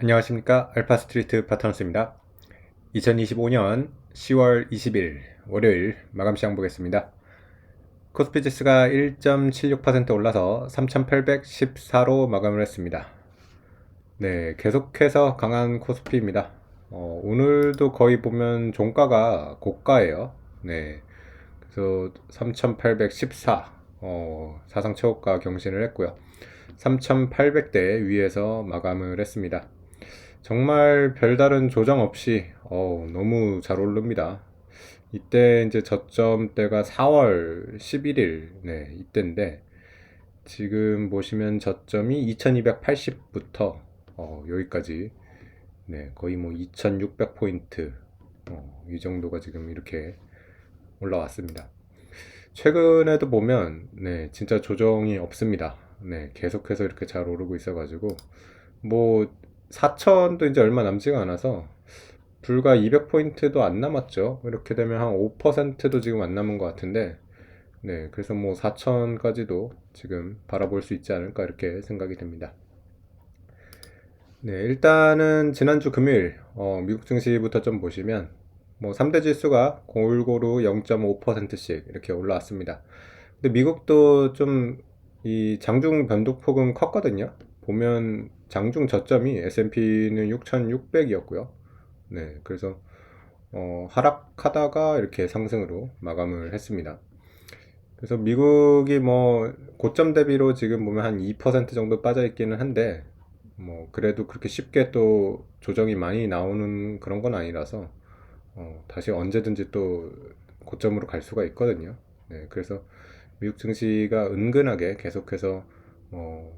안녕하십니까? 알파스트리트 파트너스입니다. 2025년 10월 20일 월요일 마감 시장 보겠습니다. 코스피 지수가 1.76% 올라서 3814로 마감을 했습니다. 네 계속해서 강한 코스피입니다. 어, 오늘도 거의 보면 종가가 고가예요. 네 그래서 3814 어, 사상 최고가 경신을 했고요. 3800대 위에서 마감을 했습니다 정말 별다른 조정 없이 어 너무 잘 오릅니다. 이때 이제 저점대가 4월 11일 네 이때인데 지금 보시면 저점이 2280부터 어, 여기까지 네 거의 뭐 2600 포인트 어, 이 정도가 지금 이렇게 올라왔습니다. 최근에도 보면 네 진짜 조정이 없습니다. 네 계속해서 이렇게 잘 오르고 있어 가지고 뭐 4천도 이제 얼마 남지가 않아서 불과 200포인트도 안 남았죠. 이렇게 되면 한 5%도 지금 안 남은 것 같은데, 네, 그래서 뭐 4천까지도 지금 바라볼 수 있지 않을까 이렇게 생각이 됩니다. 네, 일단은 지난주 금요일, 어, 미국 증시부터 좀 보시면, 뭐 3대 지수가 골고루 0.5%씩 이렇게 올라왔습니다. 근데 미국도 좀 이 장중 변동폭은 컸거든요. 보면 장중 저점이 S&P는 6,600이었고요. 네, 그래서 어, 하락하다가 이렇게 상승으로 마감을 했습니다. 그래서 미국이 뭐 고점 대비로 지금 보면 한 2% 정도 빠져 있기는 한데 뭐 그래도 그렇게 쉽게 또 조정이 많이 나오는 그런 건 아니라서 어, 다시 언제든지 또 고점으로 갈 수가 있거든요. 네, 그래서 미국 증시가 은근하게 계속해서 어,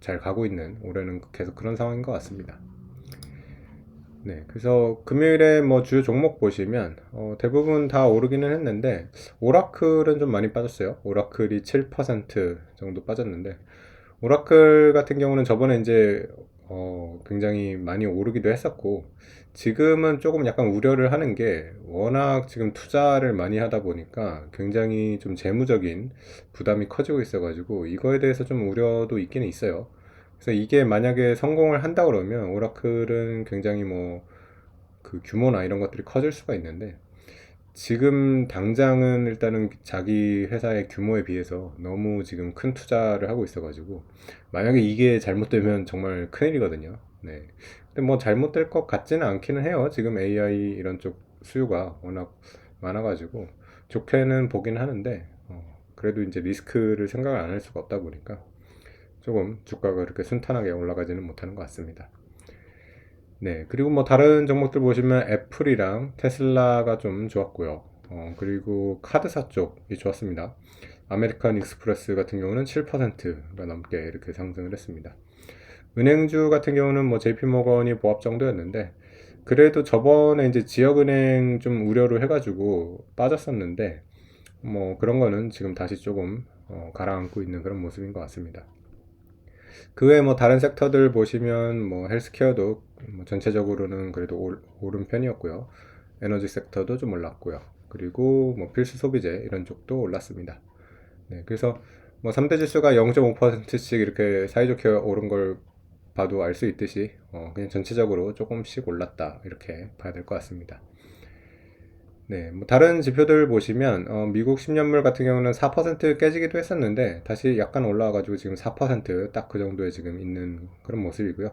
잘 가고 있는 올해는 계속 그런 상황인 것 같습니다. 네, 그래서 금요일에 뭐 주요 종목 보시면 어, 대부분 다 오르기는 했는데 오라클은 좀 많이 빠졌어요. 오라클이 7% 정도 빠졌는데 오라클 같은 경우는 저번에 이제 어, 굉장히 많이 오르기도 했었고 지금은 조금 약간 우려를 하는 게 워낙 지금 투자를 많이 하다 보니까 굉장히 좀 재무적인 부담이 커지고 있어가지고 이거에 대해서 좀 우려도 있기는 있어요. 그래서 이게 만약에 성공을 한다 그러면 오라클은 굉장히 뭐 그 규모나 이런 것들이 커질 수가 있는데 지금 당장은 일단은 자기 회사의 규모에 비해서 너무 지금 큰 투자를 하고 있어가지고 만약에 이게 잘못되면 정말 큰일이거든요. 네. 근데 뭐 잘못될 것 같지는 않기는 해요. 지금 AI 이런 쪽 수요가 워낙 많아가지고 좋게는 보긴 하는데 어, 그래도 이제 리스크를 생각을 안 할 수가 없다 보니까 조금 주가가 그렇게 순탄하게 올라가지는 못하는 것 같습니다. 네, 그리고 뭐 다른 종목들 보시면 애플이랑 테슬라가 좀 좋았고요. 어, 그리고 카드사 쪽이 좋았습니다. 아메리칸 익스프레스 같은 경우는 7%가 넘게 이렇게 상승을 했습니다. 은행주 같은 경우는 뭐 JP모건이 보합 정도였는데 그래도 저번에 이제 지역은행 좀 우려를 해가지고 빠졌었는데 뭐 그런 거는 지금 다시 조금 어, 가라앉고 있는 그런 모습인 것 같습니다. 그 외에 뭐 다른 섹터들 보시면 뭐 헬스케어도 뭐 전체적으로는 그래도 올, 오른 편이었고요. 에너지 섹터도 좀 올랐고요. 그리고 뭐 필수 소비재 이런 쪽도 올랐습니다. 네, 그래서 뭐 3대 지수가 0.5%씩 이렇게 사이좋게 오른 걸 봐도 알 수 있듯이 어, 그냥 전체적으로 조금씩 올랐다 이렇게 봐야 될 것 같습니다. 네, 뭐 다른 지표들 보시면 어, 미국 10년물 같은 경우는 4% 깨지기도 했었는데 다시 약간 올라와가지고 지금 4%딱 그 정도에 지금 있는 그런 모습이고요.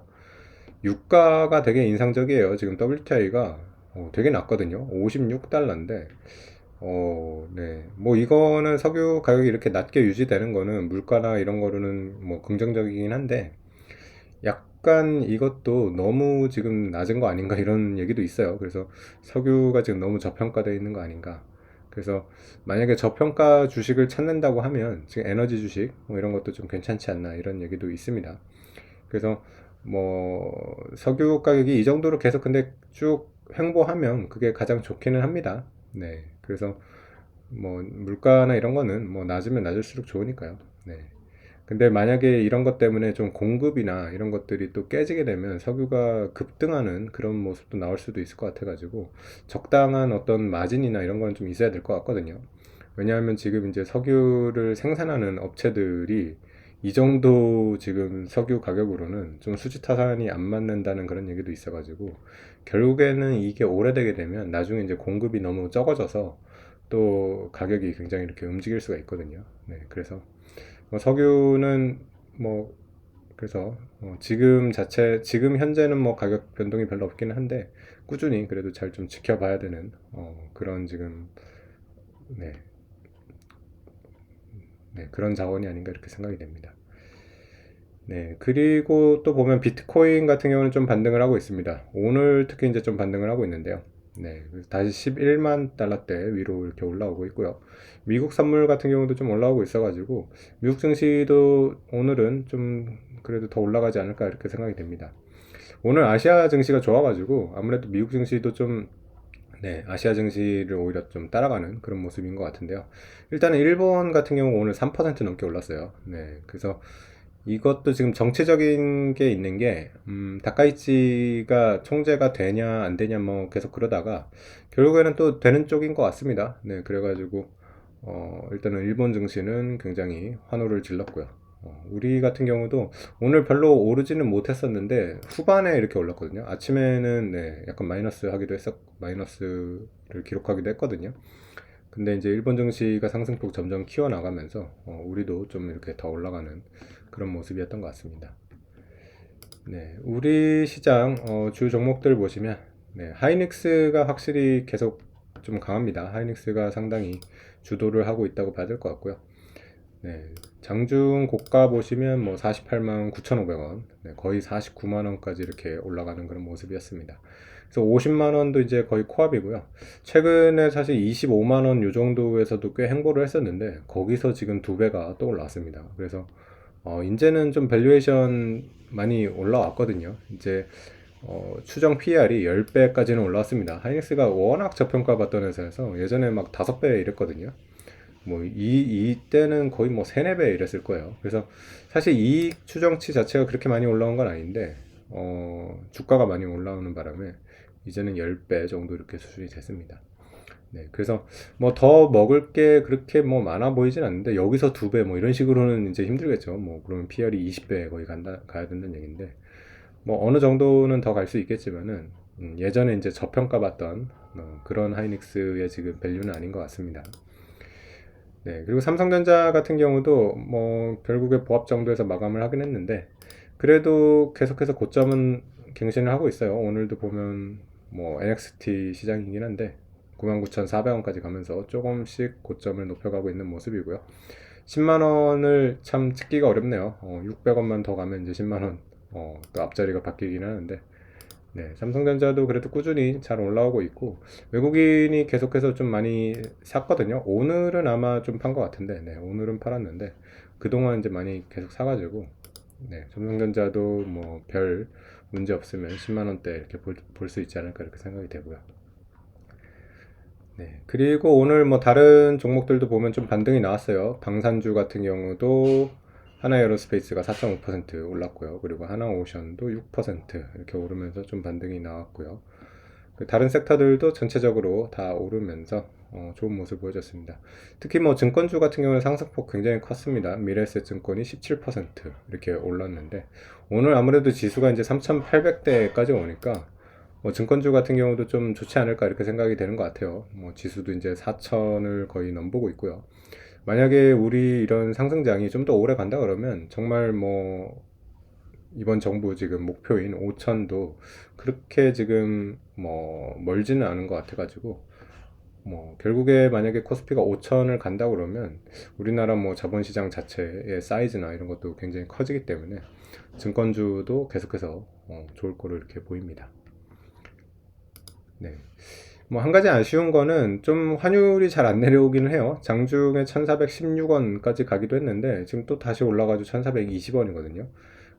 유가가 되게 인상적이에요. 지금 WTI가 어, 되게 낮거든요. 56달러인데 어, 네. 뭐 이거는 석유 가격이 이렇게 낮게 유지되는 거는 물가나 이런 거로는 뭐 긍정적이긴 한데 약 간 이것도 너무 지금 낮은 거 아닌가 이런 얘기도 있어요. 그래서 석유가 지금 너무 저평가되어 있는 거 아닌가. 그래서 만약에 저평가 주식을 찾는다고 하면 지금 에너지 주식 뭐 이런 것도 좀 괜찮지 않나 이런 얘기도 있습니다. 그래서 뭐 석유 가격이 이 정도로 계속 근데 쭉 횡보하면 그게 가장 좋기는 합니다. 네. 그래서 뭐 물가나 이런 거는 뭐 낮으면 낮을수록 좋으니까요. 네. 근데 만약에 이런 것 때문에 좀 공급이나 이런 것들이 또 깨지게 되면 석유가 급등하는 그런 모습도 나올 수도 있을 것 같아가지고 적당한 어떤 마진이나 이런 건 좀 있어야 될 것 같거든요. 왜냐하면 지금 이제 석유를 생산하는 업체들이 이 정도 지금 석유 가격으로는 좀 수지 타산이 안 맞는다는 그런 얘기도 있어가지고 결국에는 이게 오래되게 되면 나중에 이제 공급이 너무 적어져서 또 가격이 굉장히 이렇게 움직일 수가 있거든요. 네, 그래서 뭐 석유는 뭐 그래서 어, 지금 자체 지금 현재는 뭐 가격 변동이 별로 없기는 한데 꾸준히 그래도 잘 좀 지켜봐야 되는 어, 그런 지금 네, 네, 그런 자원이 아닌가 이렇게 생각이 됩니다. 네, 그리고 또 보면 비트코인 같은 경우는 좀 반등을 하고 있습니다. 오늘 특히 이제 좀 반등을 하고 있는데요. 네, 다시 11만 달러대 위로 이렇게 올라오고 있고요. 미국 선물 같은 경우도 좀 올라오고 있어가지고 미국 증시도 오늘은 좀 그래도 더 올라가지 않을까 이렇게 생각이 됩니다. 오늘 아시아 증시가 좋아가지고 아무래도 미국 증시도 좀 네, 아시아 증시를 오히려 좀 따라가는 그런 모습인 것 같은데요. 일단은 일본 같은 경우 오늘 3% 넘게 올랐어요. 네, 그래서 이것도 지금 정치적인 게 있는 게, 음, 다카이치가 총재가 되냐, 안 되냐, 뭐 계속 그러다가, 결국에는 또 되는 쪽인 것 같습니다. 네, 그래가지고, 어, 일단은 일본 증시는 굉장히 환호를 질렀고요. 어, 우리 같은 경우도 오늘 별로 오르지는 못했었는데, 후반에 이렇게 올랐거든요. 아침에는 네, 약간 마이너스 하기도 했었, 마이너스를 기록하기도 했거든요. 근데 이제 일본 증시가 상승폭 점점 키워나가면서, 어, 우리도 좀 이렇게 더 올라가는 그런 모습이었던 것 같습니다. 네, 우리 시장 어, 주 종목들 보시면 네, 하이닉스가 확실히 계속 좀 강합니다. 하이닉스가 상당히 주도를 하고 있다고 봐야 될 것 같고요. 네, 장중 고가 보시면 뭐 48만 9,500원, 네, 거의 49만 원까지 이렇게 올라가는 그런 모습이었습니다. 그래서 50만 원도 이제 거의 코앞이고요. 최근에 사실 25만 원 요 정도에서도 꽤 행보를 했었는데 거기서 지금 두 배가 또 올라왔습니다. 그래서 어, 이제는 좀 밸류에이션 많이 올라왔거든요. 이제 어, 추정 PR이 10배까지는 올라왔습니다. 하이닉스가 워낙 저평가 받던 회사여서 예전에 막 5배 이랬거든요. 뭐, 이, 이때는 거의 뭐 3, 4배 이랬을 거예요. 그래서 사실 이익 추정치 자체가 그렇게 많이 올라온 건 아닌데, 어, 주가가 많이 올라오는 바람에 이제는 10배 정도 이렇게 수준이 됐습니다. 네, 그래서 뭐 더 먹을 게 그렇게 뭐 많아 보이진 않는데 여기서 두 배 뭐 이런 식으로는 이제 힘들겠죠. 뭐 그러면 PR이 20배 거의 간다 가야 된다는 얘기인데 뭐 어느 정도는 더 갈 수 있겠지만은 음, 예전에 이제 저평가 받던 어, 그런 하이닉스의 지금 밸류는 아닌 것 같습니다. 네, 그리고 삼성전자 같은 경우도 뭐 결국에 보합 정도에서 마감을 하긴 했는데 그래도 계속해서 고점은 갱신을 하고 있어요. 오늘도 보면 뭐 NXT 시장이긴 한데 99,400원까지 가면서 조금씩 고점을 높여가고 있는 모습이고요. 10만원을 참 찍기가 어렵네요. 어, 600원만 더 가면 이제 10만원 어, 또 앞자리가 바뀌긴 하는데 네, 삼성전자도 그래도 꾸준히 잘 올라오고 있고 외국인이 계속해서 좀 많이 샀거든요. 오늘은 아마 좀 판 것 같은데 네, 오늘은 팔았는데 그동안 이제 많이 계속 사가지고 네, 삼성전자도 뭐 별 문제 없으면 10만 원대 이렇게 볼 수 있지 않을까 이렇게 생각이 되고요. 네. 그리고 오늘 뭐 다른 종목들도 보면 좀 반등이 나왔어요. 방산주 같은 경우도 하나 에어로스페이스가 4.5% 올랐고요. 그리고 하나 오션도 6% 이렇게 오르면서 좀 반등이 나왔고요. 그 다른 섹터들도 전체적으로 다 오르면서 어, 좋은 모습 보여줬습니다. 특히 뭐 증권주 같은 경우는 상승폭 굉장히 컸습니다. 미래에셋 증권이 17% 이렇게 올랐는데 오늘 아무래도 지수가 이제 3,800대까지 오니까 뭐 증권주 같은 경우도 좀 좋지 않을까 이렇게 생각이 되는 것 같아요. 뭐 지수도 이제 4천을 거의 넘보고 있고요. 만약에 우리 이런 상승장이 좀 더 오래 간다 그러면 정말 뭐 이번 정부 지금 목표인 5천도 그렇게 지금 뭐 멀지는 않은 것 같아가지고 뭐 결국에 만약에 코스피가 5천을 간다 그러면 우리나라 뭐 자본시장 자체의 사이즈나 이런 것도 굉장히 커지기 때문에 증권주도 계속해서 어 좋을 거로 이렇게 보입니다. 네. 뭐 한 가지 아쉬운 거는 좀 환율이 잘 안 내려오기는 해요. 장중에 1416원까지 가기도 했는데 지금 또 다시 올라가지고 1420원이거든요.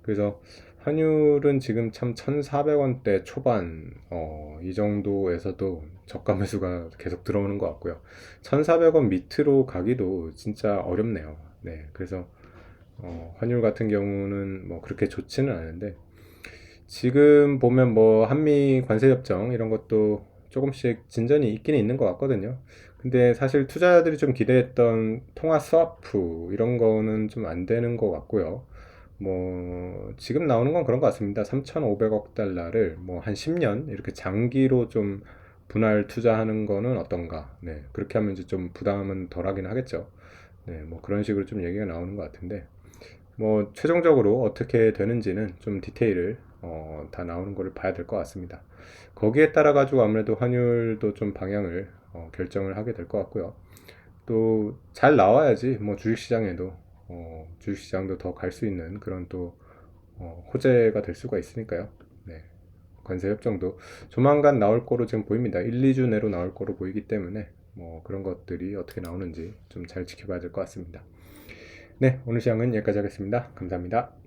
그래서 환율은 지금 참 1400원대 초반 어, 이 정도에서도 저가 매수가 계속 들어오는 것 같고요. 1400원 밑으로 가기도 진짜 어렵네요. 네. 그래서 어, 환율 같은 경우는 뭐 그렇게 좋지는 않은데 지금 보면 뭐 한미 관세 협정 이런 것도 조금씩 진전이 있기는 있는 것 같거든요. 근데 사실 투자자들이 좀 기대했던 통화 스와프 이런 거는 좀 안 되는 것 같고요. 뭐 지금 나오는 건 그런 것 같습니다. 3,500억 달러를 뭐 한 10년 이렇게 장기로 좀 분할 투자하는 거는 어떤가? 네, 그렇게 하면 이제 좀 부담은 덜하긴 하겠죠. 네, 뭐 그런 식으로 좀 얘기가 나오는 것 같은데 뭐 최종적으로 어떻게 되는지는 좀 디테일을 어, 다 나오는 거를 봐야 될 것 같습니다. 거기에 따라 가지고 아무래도 환율도 좀 방향을 어, 결정을 하게 될 것 같고요. 또 잘 나와야지 뭐 주식시장에도 어, 주식시장도 더 갈 수 있는 그런 또 어, 호재가 될 수가 있으니까요. 네. 관세 협정도 조만간 나올 거로 지금 보입니다. 1, 2주 내로 나올 거로 보이기 때문에 뭐 그런 것들이 어떻게 나오는지 좀 잘 지켜봐야 될 것 같습니다. 네, 오늘 시간은 여기까지 하겠습니다. 감사합니다.